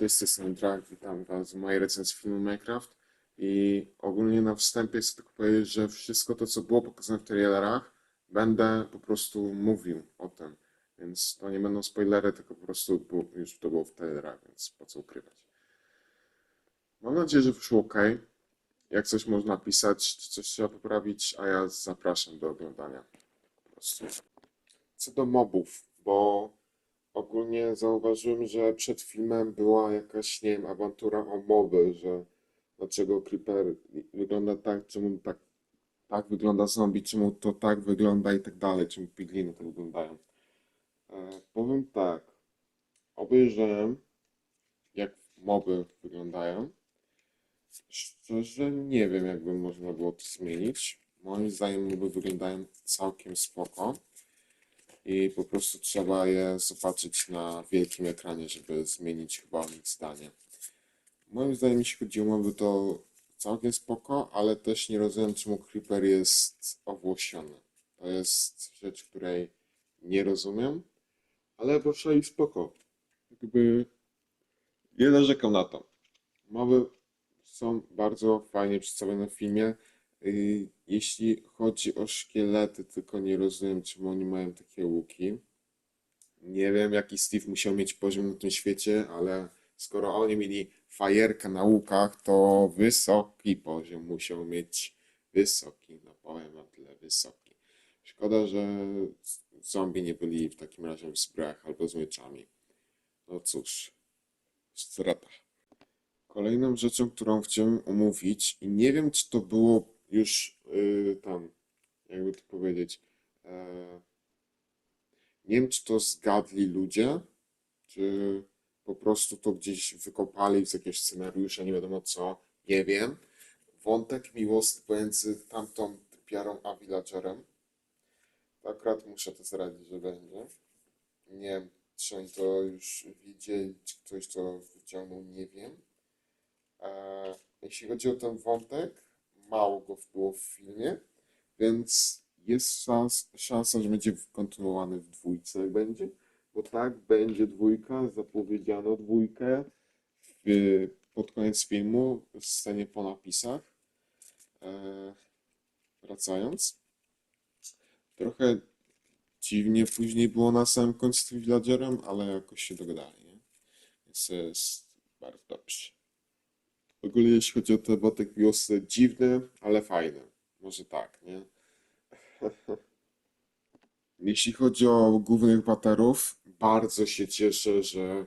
Jestem Drag, witam Was w mojej recenzji filmu Minecraft i ogólnie na wstępie chcę tylko powiedzieć, że wszystko to, co było pokazane w trailerach, będę po prostu mówił o tym, więc to nie będą spoilery, tylko po prostu było, już to było w trailerach, więc po co ukrywać. Mam nadzieję, że wyszło ok. Jak coś można pisać, czy coś trzeba poprawić, a ja zapraszam do oglądania. Po prostu. Co do mobów, bo ogólnie zauważyłem, że przed filmem była jakaś, nie wiem, awantura o moby, że dlaczego Creeper wygląda tak, czemu tak, tak wygląda zombie, czemu to tak wygląda i tak dalej, czemu pigliny tak wyglądają. E, powiem tak, obejrzałem jak moby wyglądają. Szczerze nie wiem, jakby można było to zmienić. Moim zdaniem moby wyglądają całkiem spoko i po prostu trzeba je zobaczyć na wielkim ekranie, żeby zmienić chyba o nich zdanie. Moim zdaniem, jeśli chodzi o moby, to całkiem spoko, ale też nie rozumiem, czemu Creeper jest owłosiony. To jest rzecz, której nie rozumiem, ale poszła i spoko. Jakby nie narzekam na to. Moby są bardzo fajnie przedstawione w filmie. Jeśli chodzi o szkielety, tylko nie rozumiem, czemu oni mają takie łuki. Nie wiem, jaki Steve musiał mieć poziom na tym świecie, ale skoro oni mieli fajerkę na łukach, to wysoki poziom musiał mieć. Wysoki, no powiem na tyle wysoki. Szkoda, że zombie nie byli w takim razie w zbrojach albo z mieczami. No cóż, strata. Kolejną rzeczą, którą chciałem omówić, i nie wiem, czy to było już yy, tam, jakby to powiedzieć, e, nie wiem, czy to zgadli ludzie, czy po prostu to gdzieś wykopali z jakiegoś scenariusza, nie wiadomo co, nie wiem. Wątek miłosny pomiędzy tamtą typiarą a villagerem. Akurat muszę to zradzić, że będzie. Nie wiem, czy oni to już widzieli, czy ktoś to wyciągnął, nie wiem. E, jeśli chodzi o ten wątek, mało go było w filmie, więc jest szans, szansa, że będzie kontynuowany w dwójce, jak będzie. Bo tak, będzie dwójka, zapowiedziano dwójkę w, pod koniec filmu, w scenie po napisach. E, wracając. Trochę dziwnie później było na samym końcu z villagerem, ale jakoś się dogadali, nie? Więc jest bardzo dobrze. Ogólnie jeśli chodzi o te wątek miłosny, dziwny, ale fajny. Może tak, nie? Jeśli chodzi o głównych bohaterów, bardzo się cieszę, że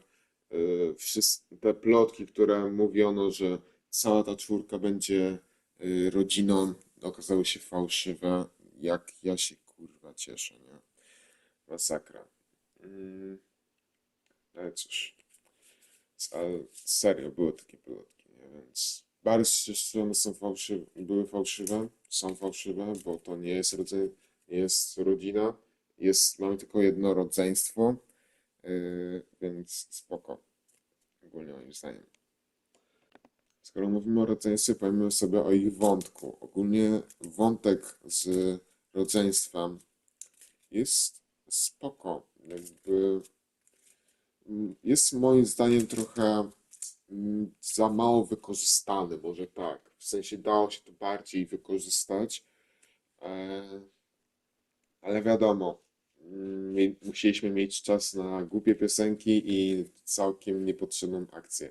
y, wszys- te plotki, które mówiono, że cała ta czwórka będzie y, rodziną, okazały się fałszywe. Jak ja się kurwa cieszę, nie? Masakra. Mm, ale cóż. Serio, były takie plotki? Więc bardzo one są fałszywe, były fałszywe, są fałszywe, bo to nie jest rodzaj, jest rodzina, jest, mamy tylko jedno rodzeństwo, yy, więc spoko, ogólnie moim zdaniem. Skoro mówimy o rodzeństwie, powiemy sobie o ich wątku. Ogólnie wątek z rodzeństwem jest spoko, jakby mm, jest moim zdaniem trochę za mało wykorzystany, może tak. W sensie dało się to bardziej wykorzystać, e, ale wiadomo, mm, musieliśmy mieć czas na głupie piosenki i całkiem niepotrzebną akcję.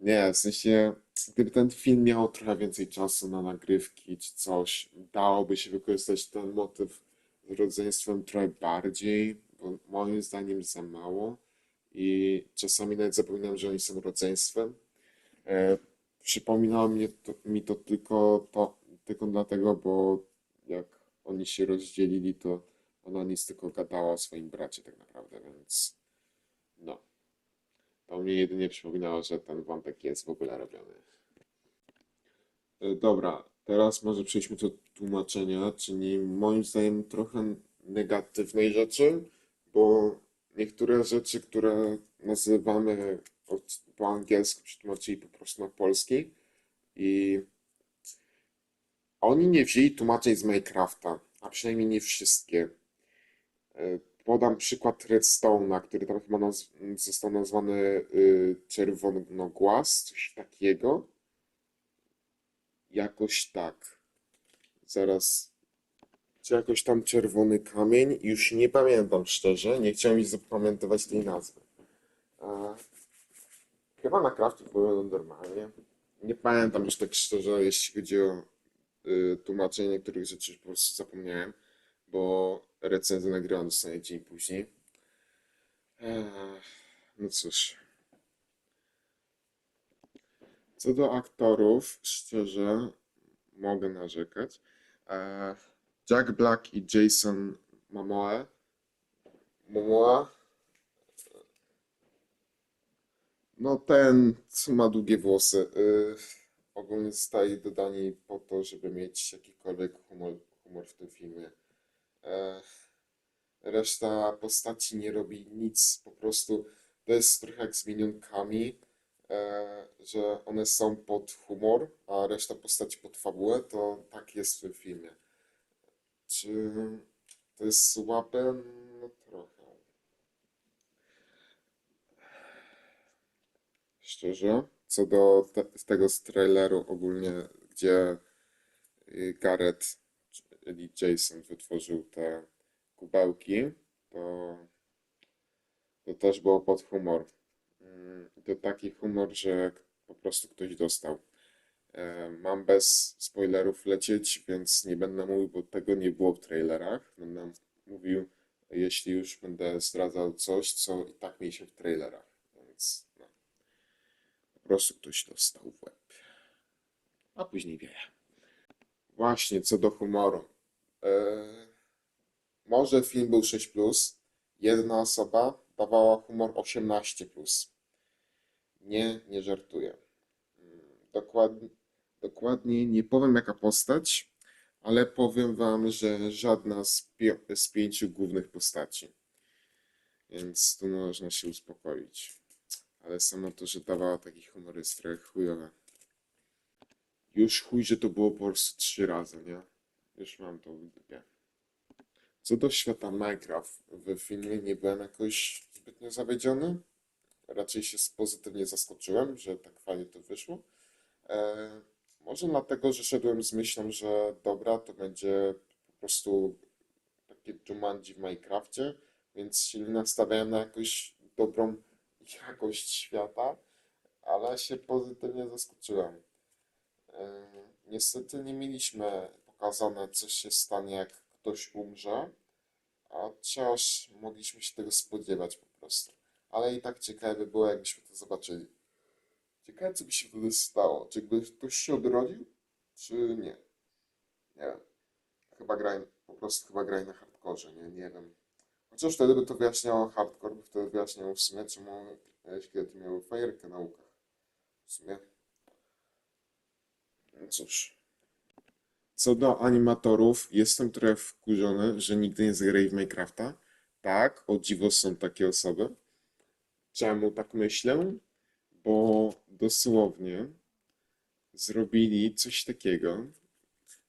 Nie, w sensie, gdyby ten film miał trochę więcej czasu na nagrywki czy coś, dałoby się wykorzystać ten motyw rodzeństwem trochę bardziej, bo moim zdaniem za mało i czasami nawet zapominam, że oni są rodzeństwem. E, przypominało mnie to, mi to tylko, to tylko dlatego, bo jak oni się rozdzielili, to ona nic tylko gadała o swoim bracie tak naprawdę, więc no. To mnie jedynie przypominało, że ten wątek jest w ogóle robiony. E, Dobra, teraz może przejdźmy do tłumaczenia, czyli moim zdaniem trochę negatywnej rzeczy, bo niektóre rzeczy, które nazywamy od, po angielsku, przetłumaczyli po prostu na polski i oni nie wzięli tłumaczeń z Minecrafta, a przynajmniej nie wszystkie. E, podam przykład Redstone'a, który tam chyba naz został nazwany y, Czerwonogłaz, coś takiego. Jakoś tak. Zaraz. Czy jakoś tam czerwony kamień? Już nie pamiętam szczerze. Nie chciałem mi zapamiętywać tej nazwy. E, chyba na crafcie było normalnie. Nie pamiętam już tak szczerze, jeśli chodzi o y, tłumaczenie niektórych rzeczy, po prostu zapomniałem, bo recenzję nagrałem dostaję dzień później. Eee, no cóż. Co do aktorów, szczerze mogę narzekać. Eee, Jack Black i Jason Momoa. Momoa. No ten, co ma długie włosy. Yy, ogólnie zostali dodani po to, żeby mieć jakikolwiek humor, humor w tym filmie. Eee, reszta postaci nie robi nic, po prostu to jest trochę jak z minionkami, e, że one są pod humor, a reszta postaci pod fabułę, to tak jest w tym filmie. Czy to jest słabe? No trochę. Szczerze, co do te, tego z traileru ogólnie, gdzie y, Gareth, czyli Jason wytworzył te kubełki, to, to też było pod humor. Mm, To taki humor, że po prostu ktoś dostał. E, Mam bez spoilerów lecieć, więc nie będę mówił, bo tego nie było w trailerach. Będę mówił, jeśli już będę zdradzał coś, co i tak mieliśmy w trailerach. Więc no, po prostu ktoś dostał w łeb. A później wie. Właśnie, co do humoru. E, może film był 6+, jedna osoba dawała humor 18+. Nie, nie żartuję. Mm, Dokładnie, dokładnie nie powiem jaka postać, ale powiem wam, że żadna z, pi- z pięciu głównych postaci. Więc tu można się uspokoić. Ale samo to, że dawała taki humor jest trochę chujowe. Już chuj, że to było po prostu trzy razy, nie? Już mam to w dupie. Co do świata Minecraft, w filmie nie byłem jakoś zbytnio zawiedziony. Raczej się pozytywnie zaskoczyłem, że tak fajnie to wyszło. E, może dlatego, że szedłem z myślą, że dobra, to będzie po prostu takie Jumanji w Minecrafcie, więc się nie nastawiałem na jakąś dobrą jakość świata, ale się pozytywnie zaskoczyłem. E, Niestety nie mieliśmy pokazane, co się stanie, jak ktoś umrze, a chociaż mogliśmy się tego spodziewać po prostu. Ale i tak ciekawe by było, jakbyśmy to zobaczyli. Ciekawe, co by się wtedy stało. Czy ktoś się odrodził, czy nie? Nie wiem. Chyba graj, po prostu chyba graj na hardkorze, nie? Nie wiem. Chociaż wtedy by to wyjaśniało hardcore, by wtedy wyjaśniało w sumie, czemu e, szkielety miały fajerkę na łukach. W sumie. No cóż. Co do animatorów, jestem trochę wkurzony, że nigdy nie zagrali w Minecrafta. Tak, o dziwo są takie osoby. Czemu tak myślę? Bo dosłownie zrobili coś takiego.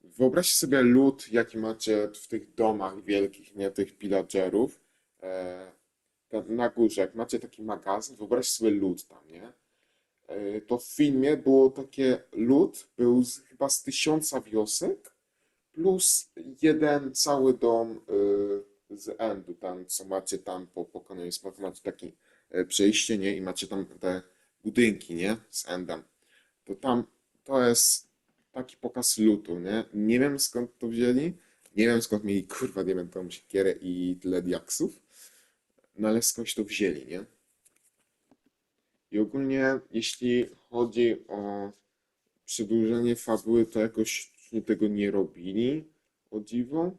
Wyobraźcie sobie lód, jaki macie w tych domach wielkich, nie tych pillagerów. E, na górze, jak macie taki magazyn, wyobraźcie sobie lód tam, nie? E, to w filmie było takie lód, był z, chyba z tysiąca wiosek, plus jeden cały dom y, z Endu, tam co macie tam po pokonaniu macie takie e, przejście, nie? I macie tam te budynki, nie? Z Endem. To tam, to jest taki pokaz lutu, nie? Nie wiem skąd to wzięli, nie wiem skąd mieli kurwa diamentową siekierę i tyle diaksów, no ale skądś to wzięli, nie? I ogólnie, jeśli chodzi o przedłużenie fabuły, to jakoś tego nie robili, o dziwo.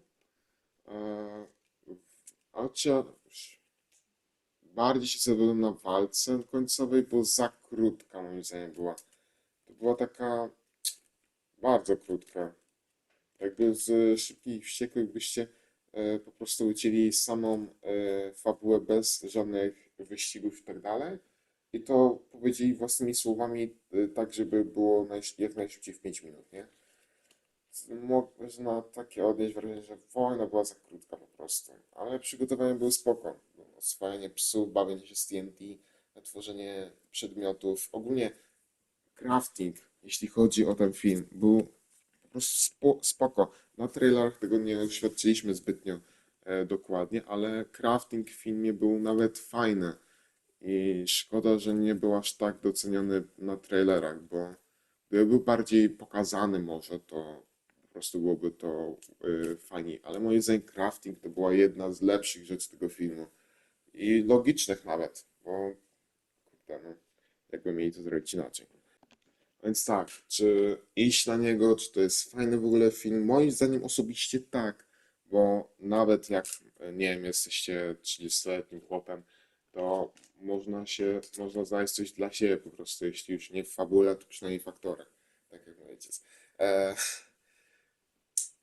Eee, A chociaż bardziej się zawiodłem na walce końcowej, bo za krótka moim zdaniem była. To była taka bardzo krótka. Jakby z szybkich wściekłych byście e, po prostu ucięli samą e, fabułę bez żadnych wyścigów i tak dalej. I to powiedzieli własnymi słowami, y, tak żeby było najsz- jak najszybciej w 5 minut, nie? można takie odnieść wrażenie, że wojna była za krótka po prostu. Ale przygotowania były spoko. Oswajanie psów, bawienie się z TNT, tworzenie przedmiotów. Ogólnie crafting, jeśli chodzi o ten film, był po prostu spo, spoko. Na trailerach tego nie uświadczyliśmy zbytnio e, dokładnie, ale crafting w filmie był nawet fajny. I szkoda, że nie był aż tak doceniony na trailerach, bo gdyby był bardziej pokazany może, to po prostu byłoby to y, fajniej. Ale moim zdaniem crafting to była jedna z lepszych rzeczy tego filmu. I logicznych nawet, bo kurde, no, jakby mieli to zrobić inaczej. Więc tak, czy iść na niego, czy to jest fajny w ogóle film? Moim zdaniem osobiście tak, bo nawet jak, nie wiem, jesteście 30-letnim chłopem, to można się, można znaleźć coś dla siebie po prostu, jeśli już nie w fabule, to przynajmniej w aktorach, tak jak mój ojciec. E,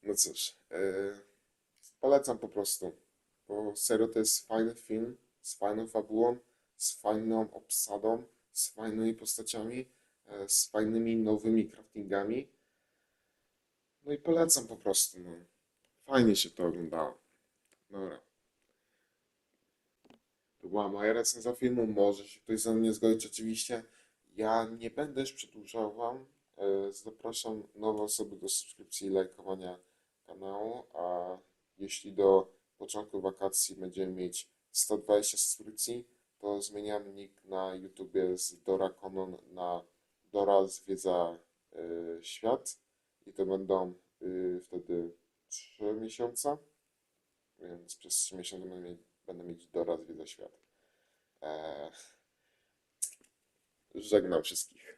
no cóż, e, polecam po prostu, bo serio to jest fajny film, z fajną fabułą, z fajną obsadą, z fajnymi postaciami, e, z fajnymi nowymi craftingami. No i polecam po prostu, no. Fajnie się to oglądało. Dobra. To była moja recenzja filmu. Może się ktoś ze mną nie zgodzić, oczywiście. Ja nie będę już przedłużał Wam. E, Zapraszam nowe osoby do subskrypcji i lajkowania kanału. A jeśli do początku wakacji będziemy mieć 120 subskrypcji, to zmieniam nick na YouTubie z Dora Konon na Dora Zwiedza e, Świat. I to będą y, wtedy 3 miesiące. Więc przez 3 miesiące będę mieć, będę mieć Dora Zwiedza Świat. Eee, żegnam wszystkich.